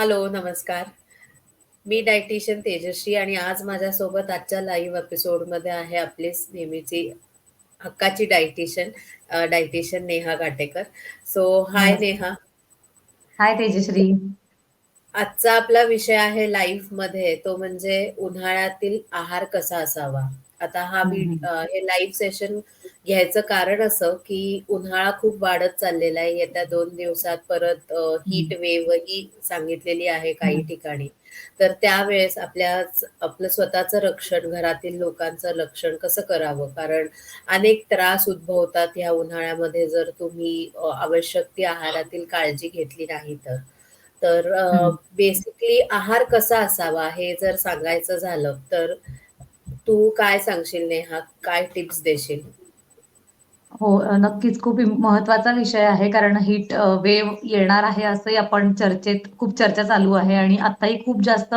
Hello, नमस्कार. मी dietitian Tejashri आणि आज माझ्यासोबत आजच्या लाईव्ह एपिसोडमध्ये आहे आपलीच नेहमीची हक्काची dietitian dietitian Neha Ghatekar. So hi. Neha. Hi Tejashri. आजचा आपला विषय आहे लाईफमध्ये तो म्हणजे उन्हाळ्यातील आहार कसा असावा? आता हा हं, व्हि हं. हे लाईव्ह सेशन घ्यायचं कारण असं, की उन्हाळा खूप वाढत चाललेला आहे. येत्या 2 दिवसात परत हीट हं. वेव्हही सांगितलेली आहे काही हं. ठिकाणी. तर त्यावेळेस आपल्याच आपलं स्वतःचं रक्षण, घरातील लोकांचं रक्षण कसं करावं? कारण अनेक त्रास उद्भवतात या उन्हाळ्यामध्ये जर तुम्ही आवश्यक ती आहारातील काळजी घेतली नाही तर. तर. बेसिकली आहार कसा असावा हे जर सांगायचं झालं, तर तू काय सांगशील नेहा? काय टिप्स देशील? हो, नक्कीच खूप इम महत्त्वाचा विषय आहे. कारण हीट अ, वेव्ह येणार आहे असंही आपण चर्चेत खूप चर्चा चालू आहे आणि आत्ताही खूप जास्त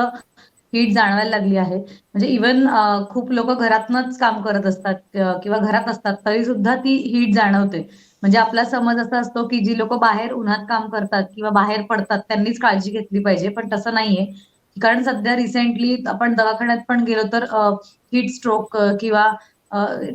हीट जाणवायला लागली आहे. म्हणजे इव्हन खूप लोक घरातनच काम करत असतात किंवा घरात असतात तरी सुद्धा ती हीट जाणवते. म्हणजे आपला समज असा असतो, की जी लोक बाहेर उन्हात काम करतात किंवा बाहेर पडतात त्यांनीच काळजी घेतली पाहिजे. पण तसं नाहीये. कारण सध्या रिसेंटली आपण दवाखान्यात पण गेलो तर हीट स्ट्रोक किंवा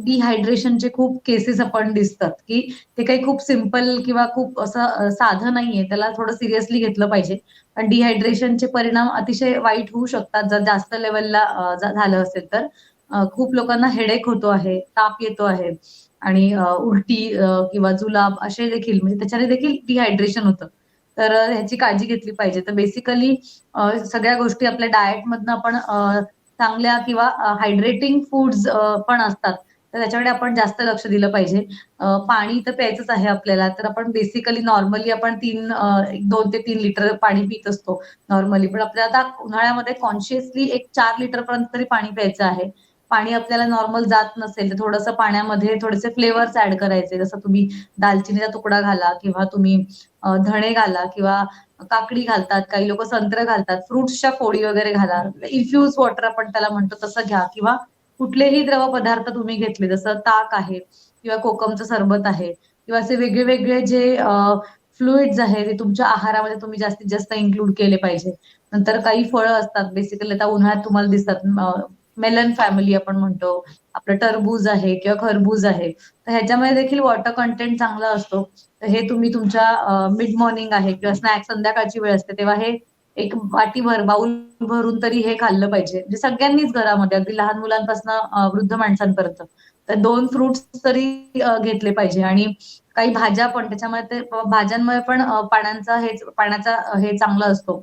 डिहायड्रेशनचे खूप केसेस आपण दिसतात, की ते काही खूप सिंपल किंवा खूप असं साधं नाहीये. त्याला थोडं सिरियसली घेतलं पाहिजे. पण डिहायड्रेशनचे परिणाम अतिशय वाईट होऊ शकतात जर जास्त लेवलला झालं असेल तर. खूप लोकांना हेडेक होतो आहे, ताप येतो आहे आणि उलटी किंवा जुलाब असे देखील म्हणजे त्याच्याने देखील डिहायड्रेशन होतं. तर ह्याची काळजी घेतली पाहिजे. तर बेसिकली सगळ्या गोष्टी आपल्या डाएटमधनं आपण चांगल्या किंवा हायड्रेटिंग फूड्स पण असतात. तर त्याच्याकडे आपण जास्त लक्ष दिलं पाहिजे. पाणी तर प्यायचंच आहे आपल्याला. तर आपण बेसिकली नॉर्मली आपण तीन एक दोन ते तीन लिटर पाणी पित असतो नॉर्मली. पण आपल्याला आता उन्हाळ्यामध्ये कॉन्शियसली एक 4 लिटरपर्यंत तरी पाणी प्यायचं आहे. पाणी आपल्याला नॉर्मल जात नसेल, तर थोडंसं पाण्यामध्ये थोडेसे फ्लेवर्स ऍड करायचे. जसं तुम्ही दालचिनीचा तुकडा घाला किंवा तुम्ही धणे घाला किंवा काकडी घालतात, काही लोक संत्र घालतात, फ्रुट्सच्या फोडी वगैरे घाला. इन्फ्युज वॉटर आपण त्याला म्हणतो तसं घ्या किंवा कुठलेही द्रव पदार्थ तुम्ही घेतले जसं ताक आहे किंवा कोकमचं सरबत आहे किंवा असे वेगळे-वेगळे जे फ्लुइड्स आहेत ते तुमच्या आहारामध्ये तुम्ही जास्तीत जास्त इन्क्लूड केले पाहिजे. नंतर काही फळं असतात बेसिकली आता उन्हाळ्यात तुम्हाला दिसतात मेलन फॅमिली आपण म्हणतो. आपलं टरबूज आहे किंवा खरबूज आहे. तर ह्याच्यामध्ये देखील वॉटर कंटेंट चांगला असतो. तर हे तुम्ही तुमच्या मिड मॉर्निंग आहे किंवा स्नॅक्स संध्याकाळची वेळ असते तेव्हा हे एक वाटीभर, बाऊल भरून तरी हे खाल्लं पाहिजे. म्हणजे सगळ्यांनीच घरामध्ये अगदी लहान मुलांपासून वृद्ध माणसांपर्यंत. तर दोन फ्रुट्स तरी घेतले पाहिजे आणि काही भाज्या पण त्याच्यामध्ये ते भाज्यांमुळे पण पाण्याचा हे पाण्याचा हे चांगला असतो.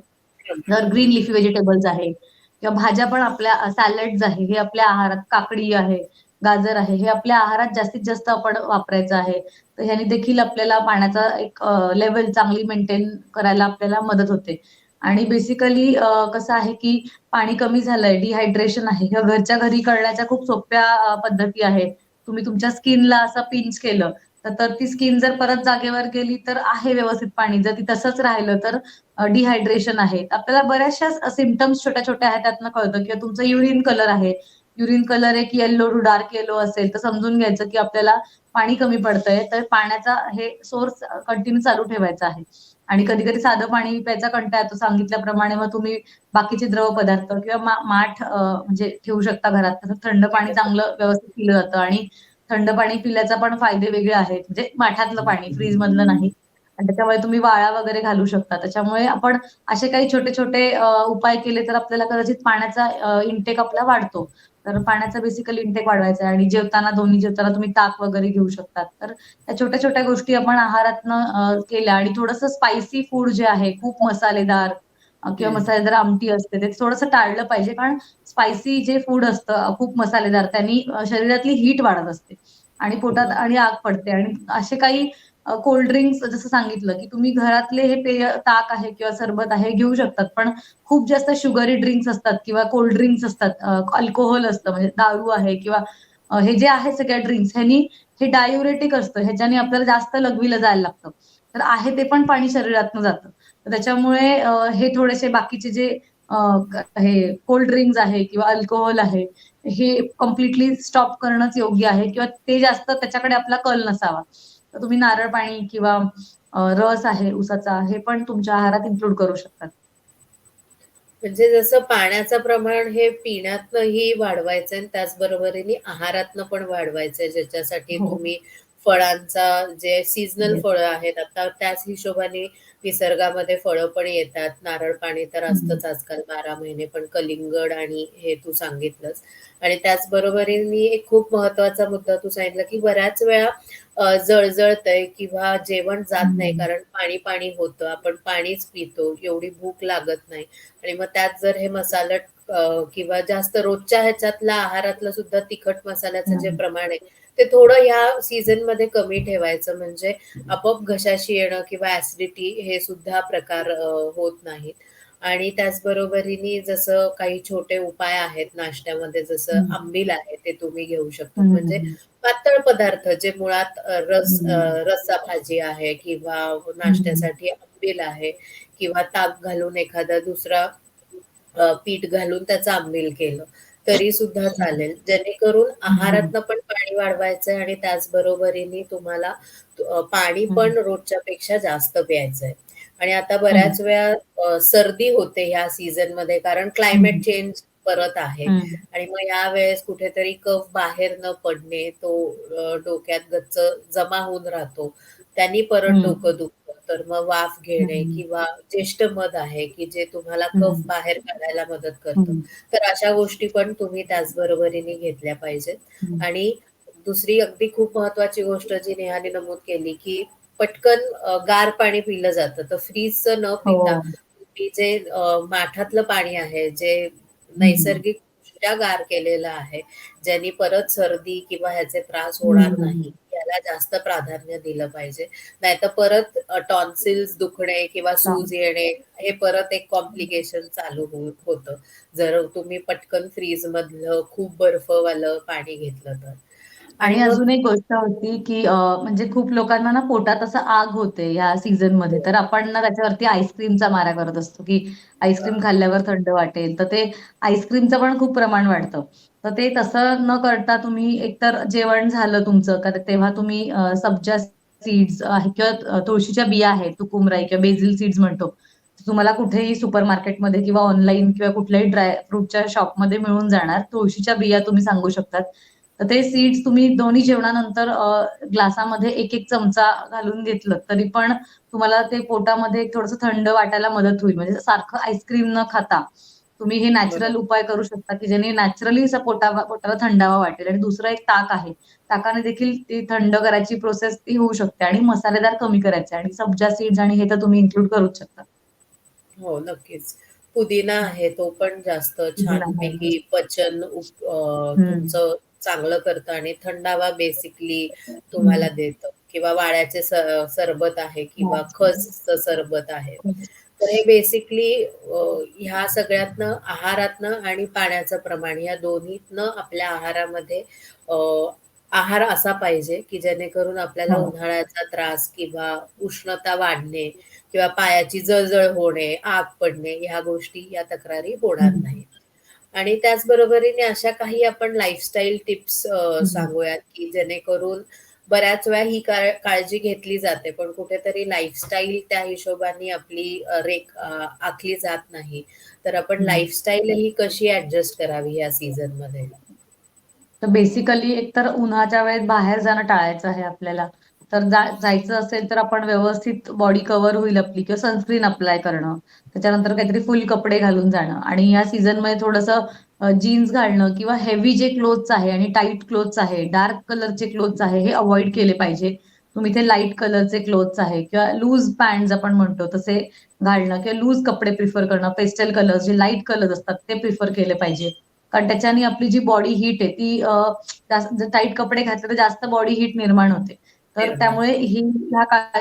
जर ग्रीन लिफी व्हेजिटेबल्स आहे किंवा भाज्या पण आपल्या सॅलड्स आहे, हे आपल्या आहारात काकडी आहे, गाजर आहे, हे आपल्या आहारात जास्तीत जास्त आपण वापरायचं आहे. तर ह्याने देखील आपल्याला पाण्याचा एक लेवल चांगली मेंटेन करायला आपल्याला मदत होते. आणि बेसिकली कसं आहे, की पाणी कमी झालंय, डिहायड्रेशन आहे ह्या घरच्या घरी करण्याच्या खूप सोप्या पद्धती आहेत. तुम्ही तुमच्या स्किनला असं पिंच केलं, तर ती स्किन जर परत जागेवर गेली, तर आहे व्यवस्थित पाणी. जर ती तसंच राहिलं, तर डिहायड्रेशन आहे. आपल्याला बऱ्याचशा सिमटम्स छोट्या-छोट्या आहेत त्यातनं कळतं किंवा तुमचं युरिन कलर आहे. युरिन कलर एक येल्लो टू डार्क येलो असेल, तर समजून घ्यायचं की आपल्याला पाणी कमी पडतंय. तर पाण्याचा हे सोर्स कंटिन्यू चालू ठेवायचा आहे. आणि कधी-कधी साधं पाणी प्यायचा कंटा येतो सांगितल्याप्रमाणे मग तुम्ही बाकीचे द्रव पदार्थ किंवा माठ म्हणजे ठेवू शकता घरात. तसं थंड पाणी चांगलं व्यवस्थित पिलं जातं आणि थंड पाणी पिल्याचा पण फायदे वेगळे आहेत. म्हणजे माठातलं पाणी, फ्रीज मधलं नाही. आणि त्याच्यामुळे तुम्ही वाळा वगैरे घालू शकता. त्याच्यामुळे आपण असे काही छोटे-छोटे उपाय केले तर आपल्याला कदाचित पाण्याचा इंटेक आपला वाढतो. तर पाण्याचा बेसिकली इंटेक वाढवायचा आहे आणि जेवताना दोन्ही जेवताना तुम्ही ताक वगैरे घेऊ शकतात. तर त्या छोट्या-छोट्या गोष्टी आपण आहारातनं केल्या आणि थोडंसं स्पायसी फूड जे आहे खूप मसालेदार किंवा हं. मसालेदार आमटी असते ते थोडंसं टाळलं पाहिजे. कारण स्पायसी जे फूड असतं खूप मसालेदार त्यांनी शरीरातली हीट वाढत असते आणि पोटात बरोबर. आणि आग पडते आणि असे काही कोल्ड ड्रिंक्स जसं सांगितलं, की तुम्ही घरातले हे पेय ताक आहे किंवा सरबत आहे घेऊ शकतात. पण खूप जास्त शुगरी ड्रिंक्स असतात किंवा कोल्ड ड्रिंक्स असतात, अल्कोहोल असतं म्हणजे दारू आहे किंवा हे जे आहे सगळ्या ड्रिंक्स ह्यानी हे डायुरेटिक असतं. ह्याच्याने आपल्याला जास्त लघवीला जायला लागतं. तर आहे ते पण पाणी शरीरातनं जातं. तर त्याच्यामुळे हे थोडेसे बाकीचे जे हे कोल्ड ड्रिंक्स आहे किंवा अल्कोहोल आहे, हे कंप्लीटली स्टॉप करणंच योग्य आहे किंवा ते जास्त त्याच्याकडे आपला कल नसावा. तर तुम्ही नारळ पाणी किंवा रस आहे उसाचा, हे पण तुमच्या आहारात इन्क्लूड करू शकतात. म्हणजे जसं पाण्याचं प्रमाण हे पिण्यातनंही वाढवायचं आणि त्याचबरोबरीने आहारातनं पण वाढवायचंय, ज्याच्यासाठी हो. तुम्ही फळांचा जे सीझनल येस. फळं आहेत, आता त्याच हिशोबाने निसर्गामध्ये फळं पण येतात. नारळ पाणी तर. असतंच आजकाल 12 महिने, पण कलिंगड आणि हे तू सांगितलंस आणि त्याचबरोबरीने एक खूप महत्त्वाचा मुद्दा तू सांगितला, की बऱ्याच वेळा जळजळतंय किंवा जेवण जात नाही. कारण पाणी-पाणी होतं. आपण पाणीच पितो, एवढी भूक लागत नाही आणि मग त्यात जर हे मसालट किंवा जास्त रोजच्या ह्याच्यातला आहारातलं सुद्धा तिखट मसाल्याचं जे. प्रमाण आहे, ते थोडं ह्या सीझनमध्ये कमी ठेवायचं म्हणजे आपोआप घशाशी येणं किंवा ॲसिडिटी हे सुद्धा प्रकार होत नाहीत आणि त्याचबरोबरीने जसं काही छोटे उपाय आहेत नाश्त्यामध्ये, जसं. आंबील आहे, ते तुम्ही घेऊ शकतात. हं, म्हणजे. पातळ पदार्थ जे मुळात रस अ, हं. रस्साभाजी आहे किंवा. नाश्त्यासाठी आंबील आहे किंवा ताक घालून एखादा दुसरा पीठ घालून त्याचं आंबील केलं, तरी सुद्धा. चालेल. जेणेकरून. आहारातनं पण पाणी वाढवायचंय आणि त्याचबरोबरीने तुम्हाला पाणी. पण रोजच्यापेक्षा जास्त प्यायचंय आणि आता. बऱ्याच वेळा सर्दी होते ह्या सीझनमध्ये कारण क्लायमेट. चेंज परत आहे. आणि मग यावेळेस कुठेतरी कफ बाहेर न पडणे, तो डोक्यात गच्च जमा होऊन राहतो. त्यांनी परत. डोकं दुखतं. तर मग वाफ घेणे. किंवा ज्येष्ठ मध आहे, की जे तुम्हाला कफ. बाहेर काढायला मदत करतं. तर अशा गोष्टी पण तुम्ही त्याचबरोबरीने घेतल्या पाहिजेत. आणि दुसरी अगदी खूप महत्त्वाची गोष्ट जी नेहाने नमूद केली, की पटकन गार पाणी पिलं जातं. तर फ्रीजचं न पिता हो. तुम्ही जे माठातलं पाणी आहे, जे. नैसर्गिकदृष्ट्या गार केलेलं आहे, ज्यानी परत सर्दी किंवा ह्याचे त्रास होणार नाही, हं. याला जास्त प्राधान्य दिलं पाहिजे. नाहीतर परत टॉन्सिल्स दुखणे किंवा सूज येणे, हे परत एक कॉम्प्लिकेशन चालू हो होतं. जर तुम्ही पटकन फ्रीजमधलं खूप बर्फवालं पाणी घेतलं तर आणि अजून एक गोष्ट होती, की म्हणजे खूप लोकांना ना पोटात असं आग होते ह्या सीझनमध्ये, हो. तर आपण ना त्याच्यावरती आईस्क्रीमचा मारा करत असतो, की आईस्क्रीम. खाल्ल्यावर थंड वाटेल. तर ते आईस्क्रीमचं पण खूप प्रमाण वाढतं. तर ते तसं न करता तुम्ही एकतर जेवण झालं तुमचं, का तेव्हा तुम्ही सब्जा सीड्स आहे किंवा तुळशीच्या बिया आहेत, तुकुमराई किंवा बेझिल सीड्स म्हणतो. तुम्हाला कुठेही सुपर मार्केटमध्ये किंवा ऑनलाईन किंवा कुठल्याही ड्राय फ्रूटच्या शॉपमध्ये मिळून जाणार. तुळशीच्या बिया तुम्ही सांगू शकतात. तर ते सीड्स तुम्ही दोन्ही जेवणानंतर ग्लासामध्ये 1-1 चमचा घालून घेतलं तरी पण तुम्हाला ते पोटामध्ये थोडंसं थंड वाटायला मदत होईल. म्हणजे सारखं आईस्क्रीम न खाता तुम्ही हे. नॅचरल उपाय करू शकता, की ज्याने नॅचरली पोटाला थंडावा वाटेल आणि दुसरं एक ताक आहे. ताकाने देखील ती थंड करायची प्रोसेस ती होऊ शकते आणि मसालेदार कमी करायचे आणि सब्जा सीड्स आणि हे तर तुम्ही इन्क्लूड करूच शकता. हो, नक्कीच. पुदिना. आहे, तो पण जास्त. छानपैकी पचन. तुमचं चांगलं करतं आणि थंडावा बेसिकली तुम्हाला. देतं किंवा वाळ्याचे सरबत आहे किंवा. खसचं सरबत आहे. तर हे बेसिकली ह्या सगळ्यातनं आहारातनं आणि पाण्याचं प्रमाण या दोन्हीतनं आपल्या आहारामध्ये आहार असा पाहिजे, की जेणेकरून आपल्याला हो. उन्हाळ्याचा त्रास किंवा उष्णता वाढणे किंवा पायाची जळजळ होणे, आग पडणे, ह्या गोष्टी, या तक्रारी होणार. नाहीत. आणि त्याचबरोबरीने अशा काही आपण लाईफस्टाईल टिप्स. सांगूयात, की जेणेकरून बऱ्याच वेळा ही काळ काळजी घेतली जाते, पण कुठेतरी लाईफस्टाईल त्या हिशोबाने आपली रेख आखली जात नाही. तर आपण. लाईफस्टाईल ही कशी ॲडजस्ट करावी या सीझनमध्ये? तर बेसिकली एकतर उन्हाच्या वेळेत बाहेर जाणं टाळायचं आहे आपल्याला. तर जायचं असेल तर आपण व्यवस्थित बॉडी कव्हर होईल आपली किंवा सनस्क्रीन अप्लाय करणं. त्याच्यानंतर काहीतरी फुल कपडे घालून जाणं आणि या सीझनमध्ये थोडंसं जीन्स घालणं किंवा हेवी जे क्लोथ्स आहे आणि टाईट क्लोथ्स आहे, डार्क कलरचे क्लोथ्स आहे, हे अवॉइड केले पाहिजे. तुम्ही ते लाइट कलरचे क्लोथ्स आहे किंवा लूज पॅन्ट आपण म्हणतो तसे घालणं किंवा लूज कपडे प्रिफर करणं. पेस्टल कलर्स जे लाइट कलर्स असतात ते प्रिफर केले पाहिजे. कारण त्याच्याने आपली जी बॉडी हीट आहे ती टाईट कपडे घातले तर जास्त बॉडी हीट निर्माण होते. तर. त्यामुळे ही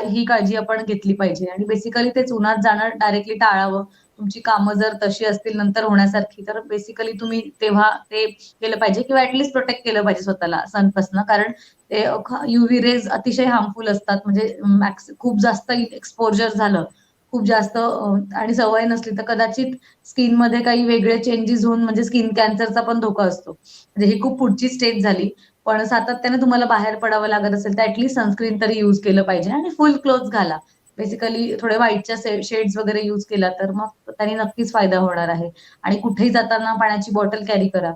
ही काळजी आपण घेतली पाहिजे आणि बेसिकली तेच उन्हात जाणं डायरेक्टली टाळावं. तुमची कामं जर तशी असतील नंतर होण्यासारखी, तर बेसिकली तुम्ही तेव्हा ते केलं पाहिजे किंवा ॲट लीस्ट प्रोटेक्ट केलं पाहिजे स्वतःला सनपासनं. कारण ते यूव्ही रेज अतिशय हार्मफुल असतात. म्हणजे मॅक्स खूप जास्त एक्सपोजर झालं, खूप जास्त आणि सवय नसली तर कदाचित स्किनमध्ये काही वेगळे चेंजेस होऊन म्हणजे स्किन कॅन्सरचा पण धोका असतो. म्हणजे ही खूप पुढची स्टेज झाली. पण सातत्याने तुम्हाला बाहेर पडावं लागत असेल तर ॲट लीस्ट सनस्क्रीन तरी यूज केलं पाहिजे आणि फुल क्लोथ्स घाला. बेसिकली थोडे व्हाईटच्या शेड्स वगैरे यूज केला तर मग त्याने नक्कीच फायदा होणार आहे. आणि कुठेही जाताना पाण्याची बॉटल कॅरी. करा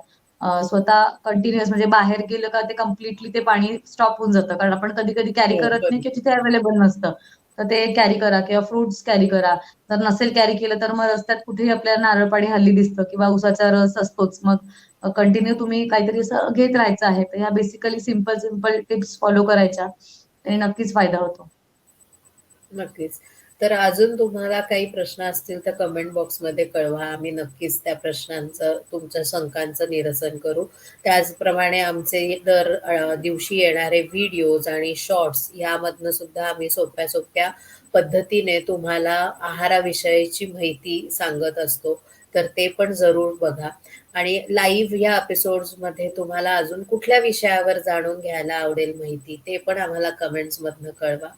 स्वतः कंटिन्युअस म्हणजे बाहेर गेलं का ते कम्प्लिटली ते पाणी स्टॉप होऊन जातं. कारण आपण कधी कधी कॅरी करत नाही. की तिथे अवेलेबल नसतं. तर ते कॅरी करा किंवा फ्रुट्स कॅरी करा. जर नसेल कॅरी केलं तर मग रस्त्यात कुठेही आपल्याला नारळ पाणी हल्ली दिसतं किंवा उसाचा रस असतोच. मग कंटिन्यू तुम्ही काहीतरी असं घेत राहायचं आहे तर ह्या basically simple simple tips follow करायच्या त्याने नक्कीच फायदा होतो नक्कीच. तर अजून तुम्हाला काही प्रश्न असतील तर कमेंट बॉक्समध्ये कळवा. आम्ही नक्कीच त्या प्रश्नांचं, तुमच्या शंकांचं निरसन करू. त्याचप्रमाणे आमचे दर दिवशी येणारे व्हिडिओज आणि शॉर्ट्स यामधनं सुद्धा आम्ही सोप्या-सोप्या पद्धतीने तुम्हाला आहाराविषयीची माहिती सांगत असतो. तर ते पण जरूर बघा आणि लाईव्ह या एपिसोड्समध्ये तुम्हाला अजून कुठल्या विषयावर जाणून घ्यायला आवडेल माहिती, ते पण आम्हाला कमेंट्समधनं कळवा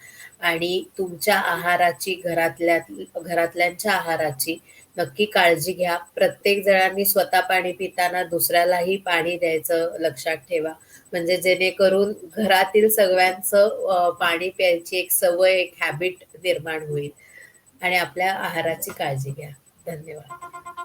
आणि तुमच्या आहाराची, घरातल्या घरातल्यांच्या आहाराची नक्की काळजी घ्या. प्रत्येक जणांनी स्वतः पाणी पिताना दुसऱ्यालाही पाणी द्यायचं लक्षात ठेवा. म्हणजे जेणेकरून घरातील सगळ्यांचं पाणी प्यायची एक सवय, एक हॅबिट निर्माण होईल आणि आपल्या आहाराची काळजी घ्या. धन्यवाद.